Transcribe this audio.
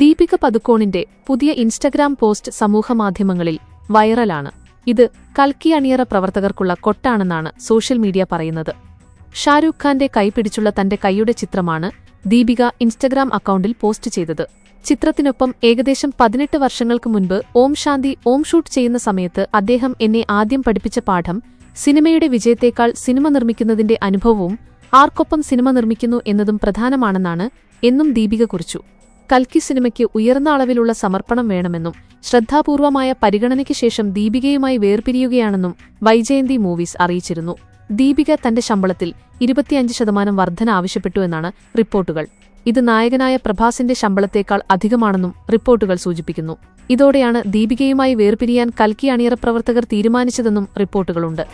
ദീപിക പതുക്കോണിന്റെ പുതിയ Instagram post സമൂഹമാധ്യമങ്ങളിൽ വൈറലാണ്. ഇത് കൽക്കി അണിയറ പ്രവർത്തകർക്കുള്ള കൊട്ടാണെന്നാണ് സോഷ്യൽ മീഡിയ പറയുന്നത്. ഷാരൂഖ് ഖാന്റെ കൈപിടിച്ചുള്ള തന്റെ കൈയുടെ ചിത്രമാണ് ദീപിക ഇൻസ്റ്റഗ്രാം അക്കൗണ്ടിൽ പോസ്റ്റ് ചെയ്തത്. ചിത്രത്തിനൊപ്പം ഏകദേശം പതിനെട്ട് വർഷങ്ങൾക്ക് മുൻപ് ഓം ശാന്തി ഓം ഷൂട്ട് ചെയ്യുന്ന സമയത്ത് അദ്ദേഹം എന്നെ ആദ്യം പഠിപ്പിച്ച പാഠം സിനിമയുടെ വിജയത്തേക്കാൾ സിനിമ നിർമ്മിക്കുന്നതിന്റെ അനുഭവവും ആർക്കൊപ്പം സിനിമ നിർമ്മിക്കുന്നു എന്നതും പ്രധാനമാണെന്നാണ് എന്നും ദീപിക കുറിച്ചു. കൽക്കി സിനിമയ്ക്ക് ഉയർന്ന അളവിലുള്ള സമർപ്പണം വേണമെന്നും ശ്രദ്ധാപൂർവമായ പരിഗണനയ്ക്ക് ശേഷം ദീപികയുമായി വേർപിരിയുകയാണെന്നും വൈജയന്തി മൂവീസ് അറിയിച്ചിരുന്നു. ദീപിക തന്റെ ശമ്പളത്തിൽ ഇരുപത്തിയഞ്ച് ശതമാനം വർധന ആവശ്യപ്പെട്ടുവെന്നാണ് റിപ്പോർട്ടുകൾ. ഇത് നായകനായ പ്രഭാസിന്റെ ശമ്പളത്തേക്കാൾ അധികമാണെന്നും റിപ്പോർട്ടുകൾ സൂചിപ്പിക്കുന്നു. ഇതോടെയാണ് ദീപികയുമായി വേർപിരിയാൻ കൽക്കി അണിയറ പ്രവർത്തകർ തീരുമാനിച്ചതെന്നും റിപ്പോർട്ടുകളുണ്ട്.